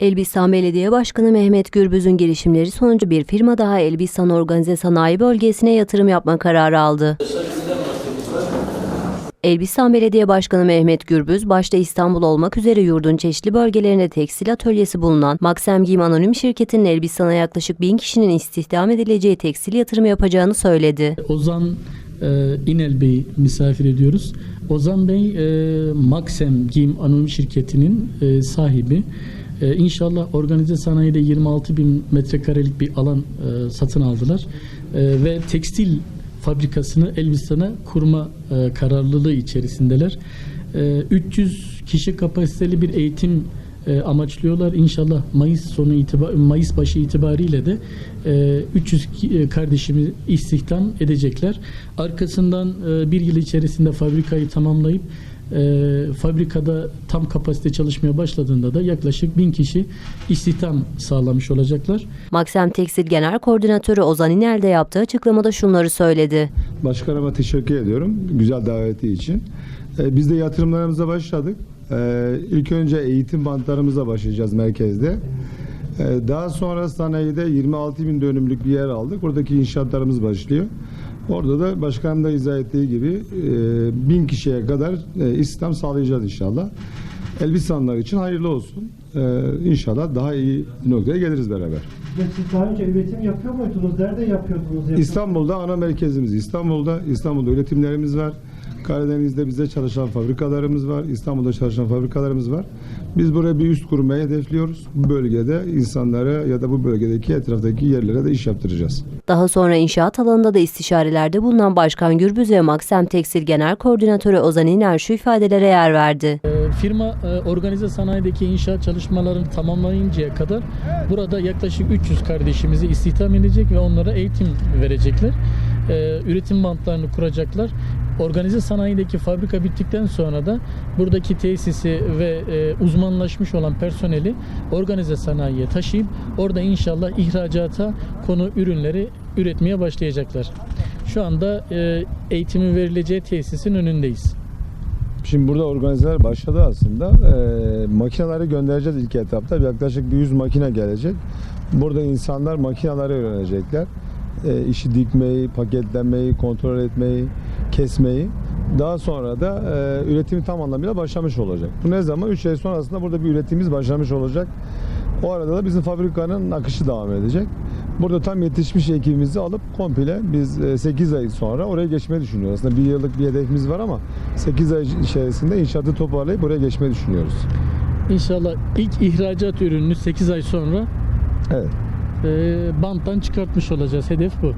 Elbistan Belediye Başkanı Mehmet Gürbüz'ün girişimleri sonucu bir firma daha Elbistan Organize Sanayi Bölgesi'ne yatırım yapma kararı aldı. Elbistan Belediye Başkanı Mehmet Gürbüz, başta İstanbul olmak üzere yurdun çeşitli bölgelerinde tekstil atölyesi bulunan Maxem Giyim Anonim Şirketi'nin Elbistan'a yaklaşık bin kişinin istihdam edileceği tekstil yatırımı yapacağını söyledi. Ozan e, İnel Bey'i misafir ediyoruz. Ozan Bey e, Maxem Giyim Anonim Şirketi'nin e, sahibi. E, inşallah organize sanayide 26 bin metrekarelik bir alan e, satın aldılar. E, ve tekstil fabrikasını Elbistan'a kurma e, kararlılığı içerisindeler. E, 300 kişi kapasiteli bir eğitim e, amaçlıyorlar. İnşallah Mayıs sonu itibar Mayıs başı itibariyle de e, 300 ki- e, kardeşimi istihdam edecekler. Arkasından e, bir yıl içerisinde fabrikayı tamamlayıp e, fabrikada tam kapasite çalışmaya başladığında da yaklaşık bin kişi istihdam sağlamış olacaklar. Maxem Tekstil Genel Koordinatörü Ozan İnel de yaptığı açıklamada şunları söyledi. Başkanıma teşekkür ediyorum güzel daveti için. Ee, Biz de yatırımlarımıza başladık. Ee, İlk önce eğitim bantlarımıza başlayacağız merkezde. Ee, Daha sonra sanayide 26 bin dönümlük bir yer aldık. Oradaki inşaatlarımız başlıyor. Orada da başkanım da izah ettiği gibi e, bin kişiye kadar e, istihdam sağlayacağız inşallah. Elbistanlar için hayırlı olsun. Ee, İnşallah daha iyi bir noktaya geliriz beraber. Ve siz daha önce üretim yapıyor muydunuz? Nerede yapıyordunuz? Yapıyor- İstanbul'da ana merkezimiz İstanbul'da. İstanbul'da üretimlerimiz var. Karadeniz'de bize çalışan fabrikalarımız var. İstanbul'da çalışan fabrikalarımız var. Biz buraya bir üst kurmayı hedefliyoruz. Bu bölgede insanlara ya da bu bölgedeki etraftaki yerlere de iş yaptıracağız. Daha sonra inşaat alanında da istişarelerde bulunan Başkan Gürbüz ve Maxem Tekstil Genel Koordinatörü Ozan İnel şu ifadelere yer verdi. E, Firma e, organize sanayideki inşaat çalışmalarını tamamlayıncaya kadar burada yaklaşık 300 kardeşimizi istihdam edecek ve onlara eğitim verecekler. E, Üretim bantlarını kuracaklar. Organize sanayideki fabrika bittikten sonra da buradaki tesisi ve e, uzmanlaşmış olan personeli organize sanayiye taşıyıp orada inşallah ihracata konu ürünleri üretmeye başlayacaklar. Şu anda e, eğitimin verileceği tesisin önündeyiz. Şimdi burada organizeler başladı aslında. Ee, makineleri göndereceğiz ilk etapta. Yaklaşık bir 100 makine gelecek. Burada insanlar makineleri öğrenecekler. Ee, işi dikmeyi, paketlemeyi, kontrol etmeyi, kesmeyi. Daha sonra da e, üretimi tam anlamıyla başlamış olacak. Bu ne zaman? 3 ay sonrasında burada bir üretimimiz başlamış olacak. O arada da bizim fabrikanın akışı devam edecek. Burada tam yetişmiş ekibimizi alıp komple biz 8 ay sonra oraya geçmeyi düşünüyoruz. Aslında bir yıllık bir hedefimiz var ama 8 ay içerisinde inşaatı toparlayıp oraya geçmeyi düşünüyoruz. İnşallah ilk ihracat ürününü 8 ay sonra Evet. E, banttan çıkartmış olacağız. Hedef bu.